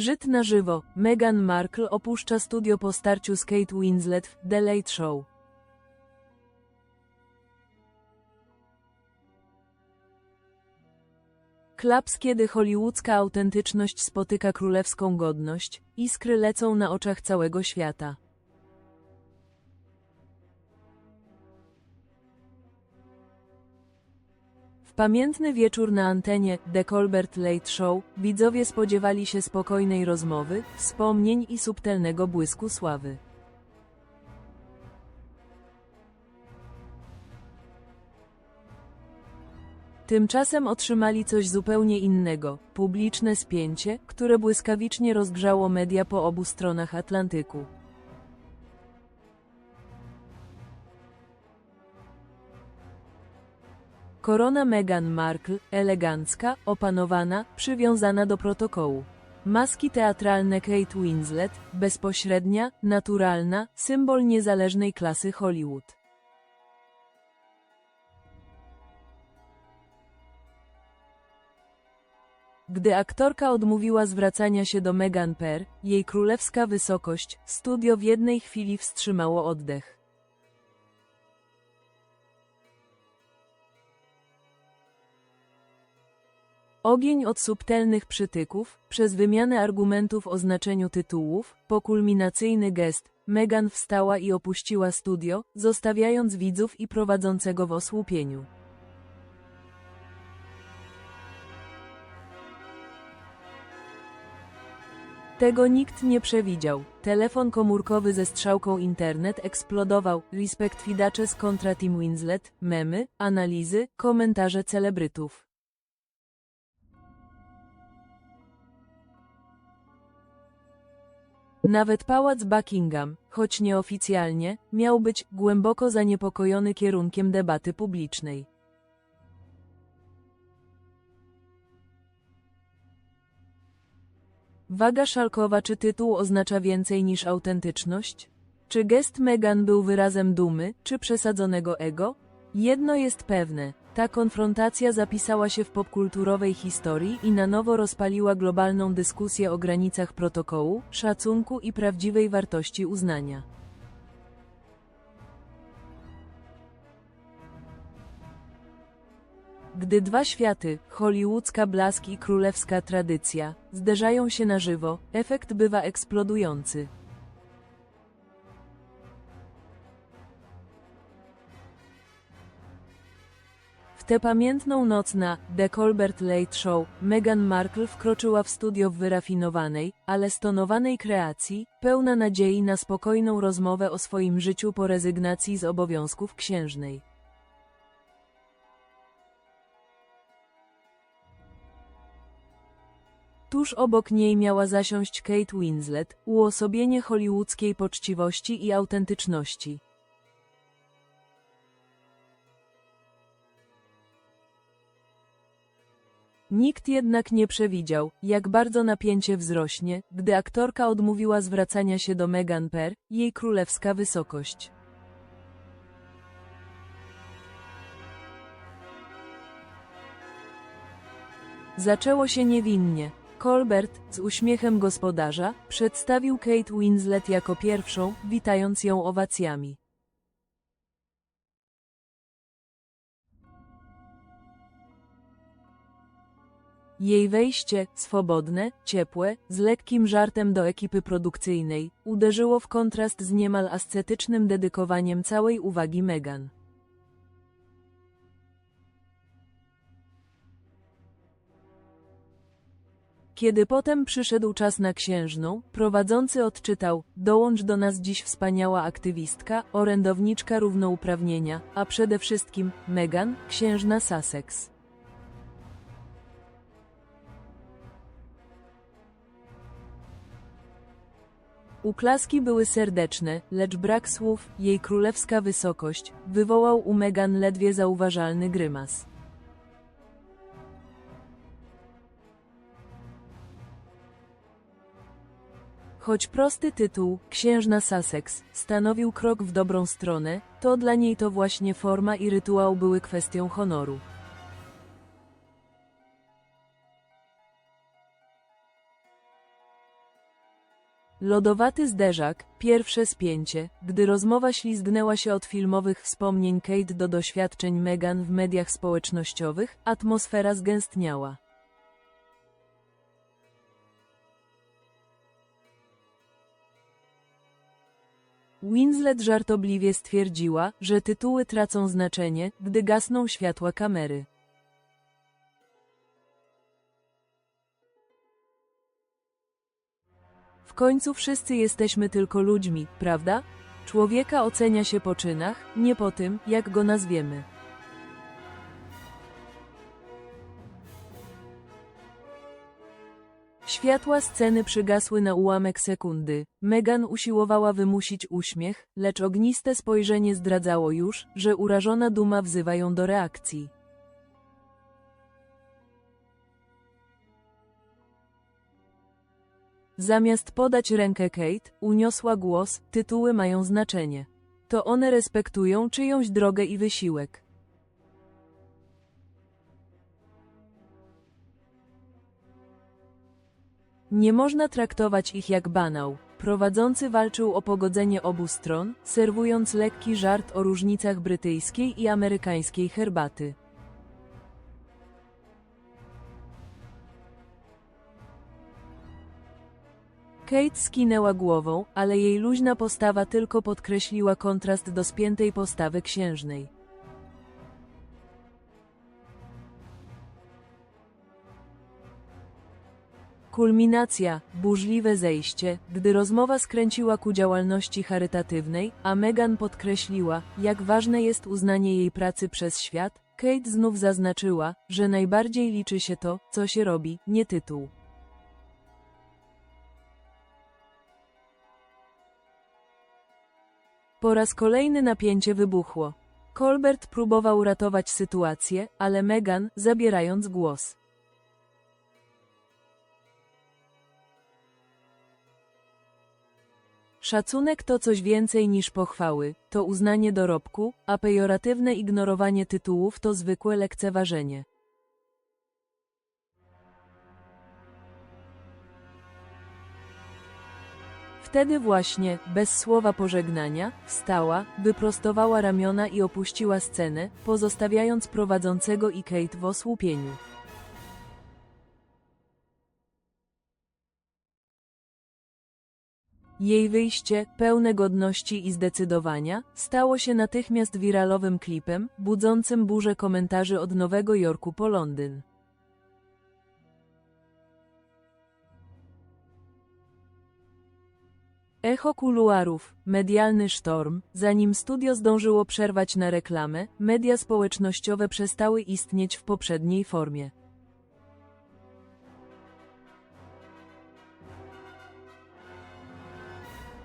Zgrzyt na żywo. Meghan Markle opuszcza studio po starciu z Kate Winslet w The Late Show. Klaps kiedy hollywoodzka autentyczność spotyka królewską godność, iskry lecą na oczach całego świata. Pamiętny wieczór na antenie The Colbert Late Show widzowie spodziewali się spokojnej rozmowy, wspomnień i subtelnego błysku sławy. Tymczasem otrzymali coś zupełnie innego publiczne spięcie, które błyskawicznie rozgrzało media po obu stronach Atlantyku. Korona Meghan Markle, elegancka, opanowana, przywiązana do protokołu. Maski teatralne Kate Winslet, bezpośrednia, naturalna, symbol niezależnej klasy Hollywood. Gdy aktorka odmówiła zwracania się do Meghan Per, jej królewska wysokość, studio w jednej chwili wstrzymało oddech. Ogień od subtelnych przytyków, przez wymianę argumentów o znaczeniu tytułów, po kulminacyjny gest, Meghan wstała i opuściła studio, zostawiając widzów i prowadzącego w osłupieniu. Tego nikt nie przewidział. Telefon komórkowy ze strzałką internet eksplodował, respekt Fidaches kontra Tim Winslet, memy, analizy, komentarze celebrytów. Nawet pałac Buckingham, choć nieoficjalnie, miał być głęboko zaniepokojony kierunkiem debaty publicznej. Waga szalkowa czy tytuł oznacza więcej niż autentyczność? Czy gest Meghan był wyrazem dumy, czy przesadzonego ego? Jedno jest pewne, ta konfrontacja zapisała się w popkulturowej historii i na nowo rozpaliła globalną dyskusję o granicach protokołu, szacunku i prawdziwej wartości uznania. Gdy dwa światy, hollywoodzka blask i królewska tradycja, zderzają się na żywo, efekt bywa eksplodujący. Tę pamiętną noc na The Colbert Late Show, Meghan Markle wkroczyła w studio w wyrafinowanej, ale stonowanej kreacji, pełna nadziei na spokojną rozmowę o swoim życiu po rezygnacji z obowiązków księżnej. Tuż obok niej miała zasiąść Kate Winslet, uosobienie hollywoodzkiej poczciwości i autentyczności. Nikt jednak nie przewidział, jak bardzo napięcie wzrośnie, gdy aktorka odmówiła zwracania się do Meghan Per, jej królewska wysokość. Zaczęło się niewinnie. Colbert, z uśmiechem gospodarza, przedstawił Kate Winslet jako pierwszą, witając ją owacjami. Jej wejście, swobodne, ciepłe, z lekkim żartem do ekipy produkcyjnej, uderzyło w kontrast z niemal ascetycznym dedykowaniem całej uwagi Meghan. Kiedy potem przyszedł czas na księżną, prowadzący odczytał: Dołącz do nas dziś wspaniała aktywistka, orędowniczka równouprawnienia, a przede wszystkim Meghan, księżna Sussex. Uklaski były serdeczne, lecz brak słów, jej królewska wysokość, wywołał u Meghan ledwie zauważalny grymas. Choć prosty tytuł, księżna Sussex, stanowił krok w dobrą stronę, to dla niej to właśnie forma i rytuał były kwestią honoru. Lodowaty zderzak, pierwsze spięcie, gdy rozmowa ślizgnęła się od filmowych wspomnień Kate do doświadczeń Meghan w mediach społecznościowych, atmosfera zgęstniała. Winslet żartobliwie stwierdziła, że tytuły tracą znaczenie, gdy gasną światła kamery. W końcu wszyscy jesteśmy tylko ludźmi, prawda? Człowieka ocenia się po czynach, nie po tym, jak go nazwiemy. Światła sceny przygasły na ułamek sekundy. Megan usiłowała wymusić uśmiech, lecz ogniste spojrzenie zdradzało już, że urażona duma wzywa ją do reakcji. Zamiast podać rękę Kate, uniosła głos, tytuły mają znaczenie. To one respektują czyjąś drogę i wysiłek. Nie można traktować ich jak banał. Prowadzący walczył o pogodzenie obu stron, serwując lekki żart o różnicach brytyjskiej i amerykańskiej herbaty. Kate skinęła głową, ale jej luźna postawa tylko podkreśliła kontrast do spiętej postawy księżnej. Kulminacja, burzliwe zejście, gdy rozmowa skręciła ku działalności charytatywnej, a Meghan podkreśliła, jak ważne jest uznanie jej pracy przez świat, Kate znów zaznaczyła, że najbardziej liczy się to, co się robi, nie tytuł. Po raz kolejny napięcie wybuchło. Colbert próbował ratować sytuację, ale Meghan, zabierając głos. Szacunek to coś więcej niż pochwały, to uznanie dorobku, a pejoratywne ignorowanie tytułów to zwykłe lekceważenie. Wtedy właśnie, bez słowa pożegnania, wstała, wyprostowała ramiona i opuściła scenę, pozostawiając prowadzącego i Kate w osłupieniu. Jej wyjście, pełne godności i zdecydowania, stało się natychmiast wiralowym klipem, budzącym burzę komentarzy od Nowego Jorku po Londyn. Echo kuluarów, medialny sztorm, zanim studio zdążyło przerwać na reklamę, media społecznościowe przestały istnieć w poprzedniej formie.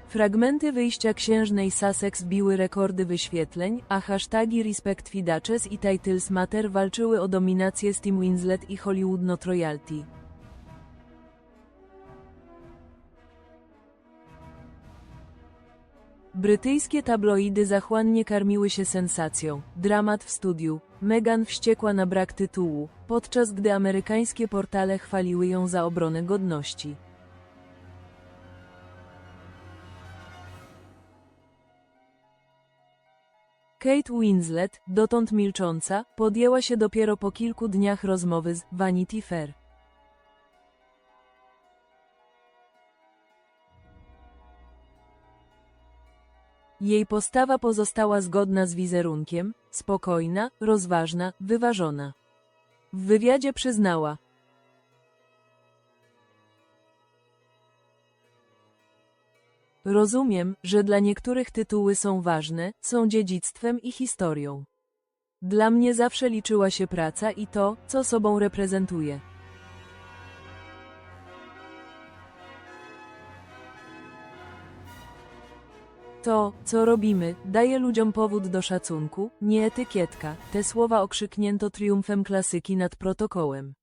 Fragmenty wyjścia księżnej Sussex biły rekordy wyświetleń, a hasztagi Respect Fidaches i Titles Matter walczyły o dominację Tim Winslet i Hollywood Not Royalty. Brytyjskie tabloidy zachłannie karmiły się sensacją. Dramat w studiu. Meghan wściekła na brak tytułu, podczas gdy amerykańskie portale chwaliły ją za obronę godności. Kate Winslet, dotąd milcząca, podjęła się dopiero po kilku dniach rozmowy z Vanity Fair. Jej postawa pozostała zgodna z wizerunkiem, spokojna, rozważna, wyważona. W wywiadzie przyznała, Rozumiem, że dla niektórych tytuły są ważne, są dziedzictwem i historią. Dla mnie zawsze liczyła się praca i to, co sobą reprezentuje. To, co robimy, daje ludziom powód do szacunku, nie etykietka. Te słowa okrzyknięto triumfem klasyki nad protokołem.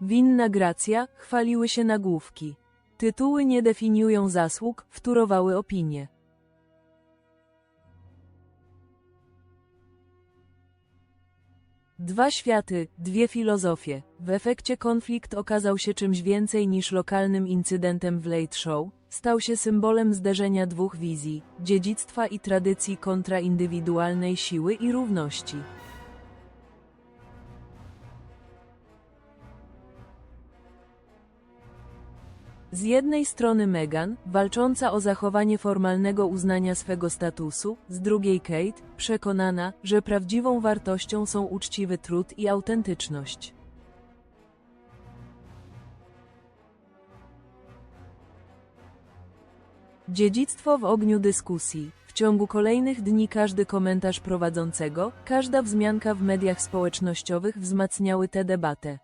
Winna gracja, chwaliły się nagłówki. Tytuły nie definiują zasług, wtórowały opinie. Dwa światy, dwie filozofie. W efekcie konflikt okazał się czymś więcej niż lokalnym incydentem w Late Show, stał się symbolem zderzenia dwóch wizji, dziedzictwa i tradycji kontra indywidualnej siły i równości. Z jednej strony Meghan, walcząca o zachowanie formalnego uznania swego statusu, z drugiej Kate, przekonana, że prawdziwą wartością są uczciwy trud i autentyczność. Dziedzictwo w ogniu dyskusji. W ciągu kolejnych dni każdy komentarz prowadzącego, każda wzmianka w mediach społecznościowych wzmacniały tę debatę.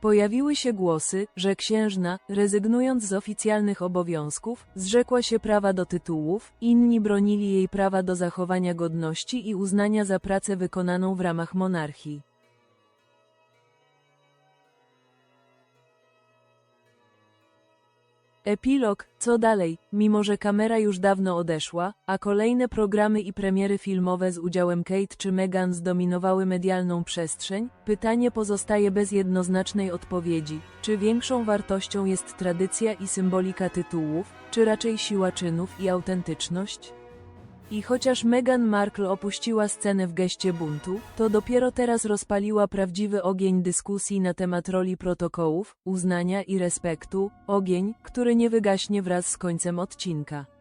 Pojawiły się głosy, że księżna, rezygnując z oficjalnych obowiązków, zrzekła się prawa do tytułów, inni bronili jej prawa do zachowania godności i uznania za pracę wykonaną w ramach monarchii. Epilog, co dalej, mimo że kamera już dawno odeszła, a kolejne programy i premiery filmowe z udziałem Kate czy Meghan zdominowały medialną przestrzeń, pytanie pozostaje bez jednoznacznej odpowiedzi, czy większą wartością jest tradycja i symbolika tytułów, czy raczej siła czynów i autentyczność? I chociaż Meghan Markle opuściła scenę w geście buntu, to dopiero teraz rozpaliła prawdziwy ogień dyskusji na temat roli protokołów, uznania i respektu, ogień, który nie wygaśnie wraz z końcem odcinka.